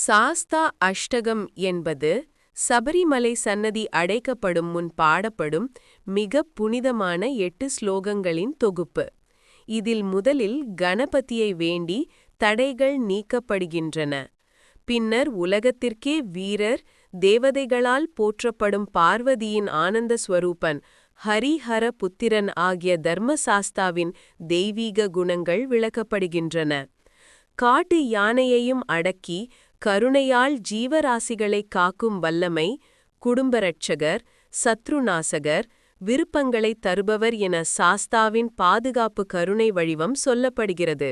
சாஸ்தா அஷ்டகம் என்பது சபரிமலை சன்னதி அடைக்கப்படும் முன் பாடப்படும் மிக புனிதமான எட்டு ஸ்லோகங்களின் தொகுப்பு. இதில் முதலில் கணபதியை வேண்டி தடைகள் நீக்கப்படுகின்றன. பின்னர் உலகத்திற்கே வீரர் தேவதைகளால் போற்றப்படும் பார்வதியின் ஆனந்த ஸ்வரூபன் ஹரிஹர புத்திரன் ஆகிய தர்மசாஸ்தாவின் தெய்வீக குணங்கள் விளக்கப்படுகின்றன. காட்டு யானையையும் அடக்கி கருணையால் ஜீவராசிகளை காக்கும் வல்லமை குடும்பரட்சகர் சத்ருநாசகர் விருப்பங்களை தருபவர் என சாஸ்தாவின் பாதுகாப்பு கருணை வடிவம் சொல்லப்படுகிறது.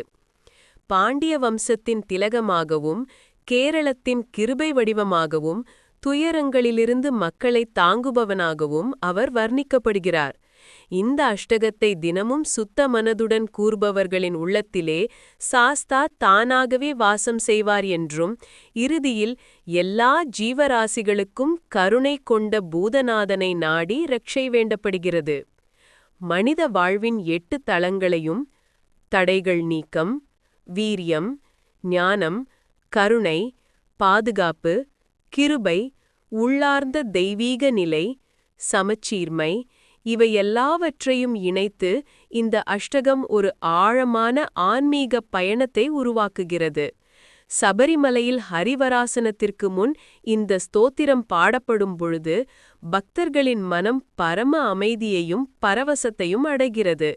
பாண்டிய வம்சத்தின் திலகமாகவும் கேரளத்தின் கிருபை வடிவமாகவும் துயரங்களிலிருந்து மக்களை தாங்குபவனாகவும் அவர் வர்ணிக்கப்படுகிறார். இந்த அஷ்டகத்தை தினமும் சுத்த மனதுடன் கூறுபவர்களின் உள்ளத்திலே சாஸ்தா தானாகவே வாசம் செய்வார் என்றும் இறுதியில் எல்லா ஜீவராசிகளுக்கும் கருணை கொண்ட பூதநாதனை நாடி ரட்சை வேண்டப்படுகிறது. மனித வாழ்வின் எட்டு தளங்களையும் தடைகள் நீக்கம் வீரியம் ஞானம் கருணை பாதுகாப்பு கிருபை உள்ளார்ந்த தெய்வீக நிலை சமச்சீர்மை இவை எல்லாவற்றையும் இணைத்து இந்த அஷ்டகம் ஒரு ஆழமான ஆன்மீக பயணத்தை உருவாக்குகிறது. சபரிமலையில் ஹரிவராசனத்திற்கு முன் இந்த ஸ்தோத்திரம் பாடப்படும் பொழுது பக்தர்களின் மனம் பரம அமைதியையும் பரவசத்தையும் அடைகிறது.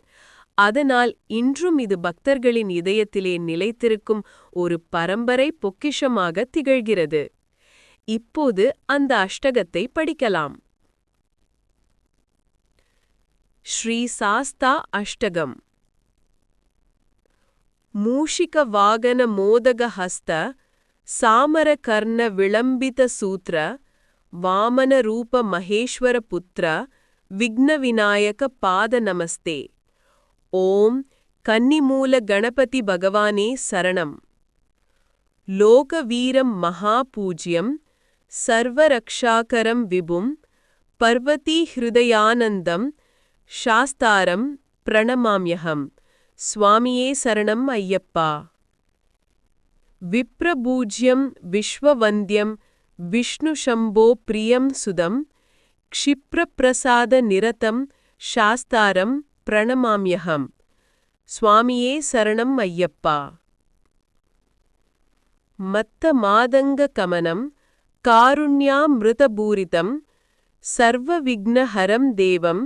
அதனால் இன்றும் இது பக்தர்களின் இதயத்திலே நிலைத்திருக்கும் ஒரு பரம்பரை பொக்கிஷமாக திகழ்கிறது. இப்போது அந்த அஷ்டகத்தை படிக்கலாம். ஸ்ரீ சாஸ்தா அஷ்டகம். மூஷிக வாகன மோதக ஹஸ்த சாமர கர்ண விளம்பித சூத்ர வாமன ரூப மகேஸ்வர புத்திர விக்ன விநாயக பாத நமஸ்தே. ஓம் கன்னிமூல கணபதி பகவானே சாஸ்தாரம் பிரணமாம்யகம் சுவாமியே சரணம் ஐயப்பா. விப்ரபூஜ்யம் விஸ்வவந்தியம் விஷ்ணுஷம்போ பிரியம் சுதம் க்ஷிப்ரப்பிரசாத நிரதம் சாஸ்தாரம் பிரணமாம்யகம் சுவாமியே சரணம் ஐயப்பா. மத்த மாதங்க கமனம் காருண்யாமிருதபூரிதம் சர்வவிக்னஹரம் தேவம்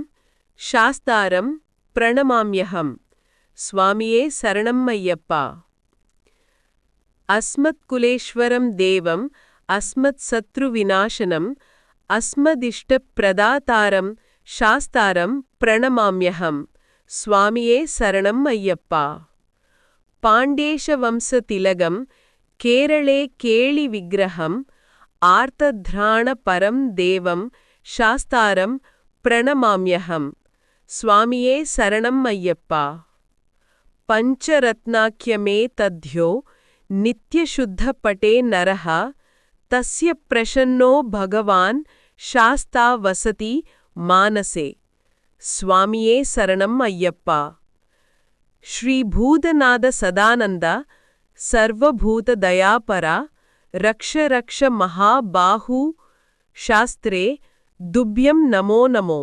சாஸ்தாரம் பிரணமாம்யகம் சுவாமியே சரணம் ஐயப்பா. அஸ்மத்குலேஸ்வரம் தேவம் அஸ்மத் சத்ரு சத்ருவிநாசனம் அஸ்மதிஷ்டப்பிரதாதாரம் சாஸ்தாரம் பிரணமாம்யகம் சுவாமியே சரணம் ஐயப்பா. பாண்டேஷ வம்ச திலகம் கேரளே கேளி விக்கிரகம் ஆர்த்தத்ராண பரம் தேவம் சாஸ்தாரம் பிரணமாம்யகம் स्वामीये शरणम् अय्यप्पा पञ्चरत्नाख्यमे तद्ध्यो नित्यशुद्धपटे नरः तस्य प्रसन्नो भगवान् शास्ता वसति मानसे स्वामीये शरणम् अय्यप्पा श्रीभूतनादसदानन्द सर्वभूतदयापरा रक्षरक्षमहाबाहू शास्त्रे दुभ्यं नमो नमो